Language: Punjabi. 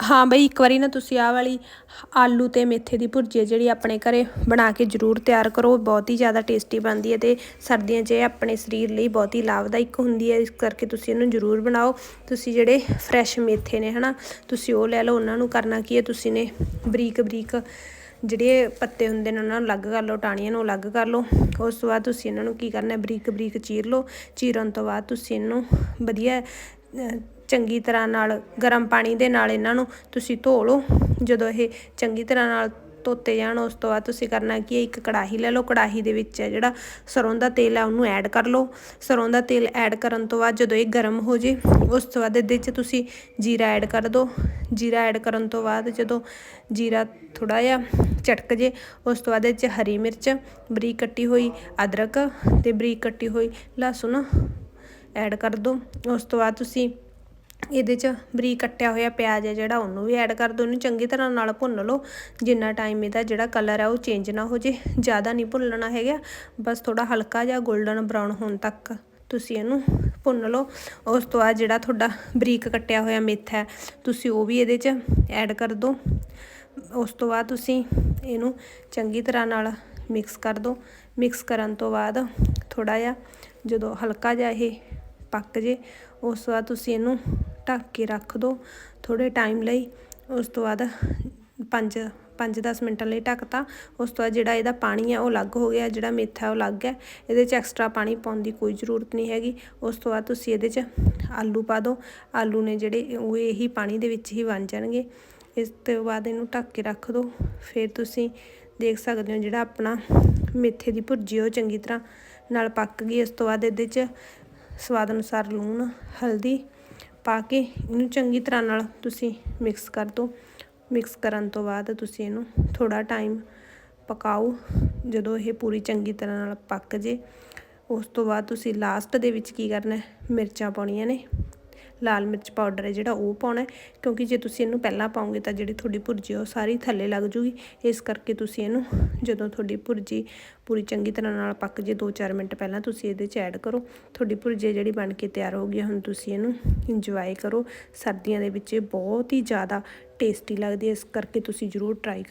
ਹਾਂ ਬਈ, ਇੱਕ ਵਾਰੀ ਨਾ ਤੁਸੀਂ ਆਹ ਵਾਲੀ ਆਲੂ ਤੇ ਮੇਥੇ ਦੀ ਭੁਰਜੀ ਹੈ ਜਿਹੜੀ ਆਪਣੇ ਘਰੇ ਬਣਾ ਕੇ ਜ਼ਰੂਰ ਤਿਆਰ ਕਰੋ। ਬਹੁਤ ਹੀ ਜ਼ਿਆਦਾ ਟੇਸਟੀ ਬਣਦੀ ਹੈ ਤੇ ਸਰਦੀਆਂ 'ਚ ਇਹ ਆਪਣੇ ਸਰੀਰ ਲਈ ਬਹੁਤ ਹੀ ਲਾਭਦਾਇਕ ਹੁੰਦੀ ਹੈ। ਇਸ ਕਰਕੇ ਤੁਸੀਂ ਇਹਨੂੰ ਜ਼ਰੂਰ ਬਣਾਓ। ਤੁਸੀਂ ਜਿਹੜੇ ਫਰੈਸ਼ ਮੇਥੇ ਨੇ, ਹਨਾ, ਤੁਸੀਂ ਉਹ ਲੈ ਲਓ। ਉਹਨਾਂ ਨੂੰ ਕਰਨਾ ਕੀ ਹੈ, ਤੁਸੀਂ ਨੇ ਬਰੀਕ ਬਰੀਕ ਜਿਹੜੇ ਪੱਤੇ ਹੁੰਦੇ ਨੇ, ਉਹਨਾਂ ਨੂੰ ਅਲੱਗ ਕਰ ਲਓ। ਟਾਹਣੀਆਂ ਨੂੰ ਅਲੱਗ ਕਰ ਲਓ। ਉਸ ਤੋਂ ਬਾਅਦ ਤੁਸੀਂ ਇਹਨਾਂ ਨੂੰ ਕੀ ਕਰਨਾ ਬਰੀਕ ਬਰੀਕ ਚੀਰ ਲਓ। ਚੀਰਨ ਤੋਂ ਬਾਅਦ ਤੁਸੀਂ ਇਹਨੂੰ ਵਧੀਆ ਚੰਗੀ ਤਰ੍ਹਾਂ ਨਾਲ ਗਰਮ ਪਾਣੀ ਦੇ ਨਾਲ ਇਹਨਾਂ ਨੂੰ ਤੁਸੀਂ ਧੋ ਲਓ। ਜਦੋਂ ਇਹ ਚੰਗੀ ਤਰ੍ਹਾਂ ਨਾਲ ਧੋਤੇ ਜਾਣ, ਉਸ ਤੋਂ ਬਾਅਦ ਤੁਸੀਂ ਕਰਨਾ ਕੀ ਹੈ, ਇੱਕ ਕੜਾਹੀ ਲੈ ਲਓ। ਕੜਾਹੀ ਦੇ ਵਿੱਚ ਜਿਹੜਾ ਸਰੋਂ ਦਾ ਤੇਲ ਹੈ, ਉਹਨੂੰ ਐਡ ਕਰ ਲਓ। ਸਰੋਂ ਦਾ ਤੇਲ ਐਡ ਕਰਨ ਤੋਂ ਬਾਅਦ ਜਦੋਂ ਇਹ ਗਰਮ ਹੋ ਜੇ, ਉਸ ਤੋਂ ਬਾਅਦ ਇਹਦੇ 'ਚ ਤੁਸੀਂ ਜੀਰਾ ਐਡ ਕਰ ਦਿਓ ਜੀਰਾ ਐਡ ਕਰਨ ਤੋਂ ਬਾਅਦ ਜਦੋਂ ਜੀਰਾ ਥੋੜਾ ਜਿਹਾ ਚਟਕ ਜੇ, ਉਸ ਤੋਂ ਬਾਅਦ ਇਹ 'ਚ ਹਰੀ ਮਿਰਚ, ਬਰੀਕ ਕੱਟੀ ਹੋਈ ਅਦਰਕ ਤੇ ਬਰੀਕ ਕੱਟੀ ਹੋਈ ਲਸਣ ਐਡ ਕਰ ਦਿਓ ਉਸ ਤੋਂ ਬਾਅਦ ਤੁਸੀਂ ਇਹਦੇ 'ਚ ਬਰੀਕ ਕੱਟਿਆ ਹੋਇਆ ਪਿਆਜ਼ ਹੈ ਜਿਹੜਾ ਉਹਨੂੰ ਵੀ ਐਡ ਕਰ ਦਿਓ, ਉਹਨੂੰ ਚੰਗੀ ਤਰ੍ਹਾਂ ਨਾਲ ਭੁੰਨ ਲਓ। ਜਿੰਨਾ ਟਾਈਮ ਇਹਦਾ ਜਿਹੜਾ ਕਲਰ ਹੈ ਉਹ ਚੇਂਜ ਨਾ ਹੋ ਜੇ, ਜ਼ਿਆਦਾ ਨਹੀਂ ਭੁੰਨਣਾ ਹੈਗਾ। ਬਸ ਥੋੜਾ ਹਲਕਾ ਜਿਹਾ 골ਡਨ ਬਰਾਊਨ ਹੋਣ ਤੱਕ ਤੁਸੀਂ ਇਹਨੂੰ ਭੁੰਨ ਲਓ। ਉਸ ਤੋਂ ਬਾਅਦ ਜਿਹੜਾ ਤੁਹਾਡਾ ਬਰੀਕ ਕੱਟਿਆ ਹੋਇਆ ਮੇਥਾ ਹੈ, ਤੁਸੀਂ ਉਹ ਵੀ ਇਹਦੇ 'ਚ ਐਡ ਕਰ ਦਿਓ। ਉਸ ਤੋਂ ਬਾਅਦ ਤੁਸੀਂ ਇਹਨੂੰ ਚੰਗੀ ਤਰ੍ਹਾਂ ਨਾਲ ਮਿਕਸ ਕਰ ਦਿਓ। ਮਿਕਸ ਕਰਨ ਤੋਂ ਬਾਅਦ ਥੋੜਾ ਜਿਹਾ ਜਦੋਂ ਹਲਕਾ ਜਿਹਾ ਇਹ ਪੱਕ ਜੇ, ਉਸ ਤੋਂ ਬਾਅਦ ਤੁਸੀਂ ਇਹਨੂੰ ਢੱਕ ਕੇ ਰੱਖ ਦਿਓ ਥੋੜੇ ਟਾਈਮ ਲਈ। ਉਸ ਤੋਂ ਬਾਅਦ 5 5-10 ਮਿੰਟਾਂ ਲਈ ਢੱਕਤਾ। ਉਸ ਤੋਂ ਬਾਅਦ ਜਿਹੜਾ ਇਹਦਾ ਪਾਣੀ ਹੈ ਉਹ ਅਲੱਗ ਹੋ ਗਿਆ, ਜਿਹੜਾ ਮੇਥਾ ਉਹ ਅਲੱਗ ਹੈ। ਇਹਦੇ 'ਚ ਐਕਸਟਰਾ ਪਾਣੀ ਪਾਉਣ ਦੀ ਕੋਈ ਜ਼ਰੂਰਤ ਨਹੀਂ ਹੈਗੀ। ਉਸ ਤੋਂ ਬਾਅਦ ਤੁਸੀਂ ਇਹਦੇ 'ਚ ਆਲੂ ਪਾ ਦਿਓ ਆਲੂ ਨੇ ਜਿਹੜੇ ਉਹ ਇਹੀ ਪਾਣੀ ਦੇ ਵਿੱਚ ਹੀ ਬਣ ਜਾਣਗੇ। ਇਸ ਤੋਂ ਬਾਅਦ ਇਹਨੂੰ ਢੱਕ ਕੇ ਰੱਖ ਦਿਓ ਫਿਰ ਤੁਸੀਂ ਦੇਖ ਸਕਦੇ ਹੋ ਜਿਹੜਾ ਆਪਣਾ ਮੇਥੇ ਦੀ ਭੁਰਜੀ ਉਹ ਚੰਗੀ ਤਰ੍ਹਾਂ ਨਾਲ ਪੱਕ ਗਈ। ਇਸ ਤੋਂ ਬਾਅਦ ਇਹਦੇ 'ਚ ਸਵਾਦ ਅਨੁਸਾਰ ਲੂਣ, ਹਲਦੀ ਪਾ ਕੇ ਇਹਨੂੰ ਚੰਗੀ ਤਰ੍ਹਾਂ ਨਾਲ ਤੁਸੀਂ ਮਿਕਸ ਕਰ ਦਿਓ। ਮਿਕਸ ਕਰਨ ਤੋਂ ਬਾਅਦ ਤੁਸੀਂ ਇਹਨੂੰ ਥੋੜਾ ਟਾਈਮ ਪਕਾਓ। ਜਦੋਂ ਇਹ ਪੂਰੀ ਚੰਗੀ ਤਰ੍ਹਾਂ ਨਾਲ ਪੱਕ ਜੇ, ਉਸ ਤੋਂ ਬਾਅਦ ਤੁਸੀਂ ਲਾਸਟ ਦੇ ਵਿੱਚ ਕੀ ਕਰਨਾ ਮਿਰਚਾਂ ਪਾਉਣੀਆਂ ਨੇ। ਲਾਲ ਮਿਰਚ ਪਾਊਡਰ ਹੈ ਜਿਹੜਾ ਉਹ ਪਾਉਣਾ ਕਿਉਂਕਿ ਜੇ ਤੁਸੀਂ ਇਹਨੂੰ ਪਹਿਲਾਂ ਪਾਓਗੇ ਤਾਂ ਜਿਹੜੀ ਤੁਹਾਡੀ ਭੁਰਜੀ ਉਹ ਸਾਰੀ ਥੱਲੇ ਲੱਗ ਜੂਗੀ। ਇਸ ਕਰਕੇ ਤੁਸੀਂ ਇਹਨੂੰ ਜਦੋਂ ਤੁਹਾਡੀ ਭੁਰਜੀ ਪੂਰੀ ਚੰਗੀ ਤਰ੍ਹਾਂ ਨਾਲ ਪੱਕ ਜੇ 2-4 ਮਿੰਟ ਪਹਿਲਾਂ ਤੁਸੀਂ ਇਹਦੇ 'ਚ ਐਡ ਕਰੋ। ਤੁਹਾਡੀ ਭੁਰਜੀ ਜਿਹੜੀ ਬਣ ਕੇ ਤਿਆਰ ਹੋ ਗਈ ਹੁਣ ਤੁਸੀਂ ਇਹਨੂੰ ਇੰਜੋਏ ਕਰੋ। ਸਰਦੀਆਂ ਦੇ ਵਿੱਚ ਇਹ ਬਹੁਤ ਹੀ ਜ਼ਿਆਦਾ ਟੇਸਟੀ ਲੱਗਦੀ ਹੈ, ਇਸ ਕਰਕੇ ਤੁਸੀਂ ਜ਼ਰੂਰ ਟਰਾਈ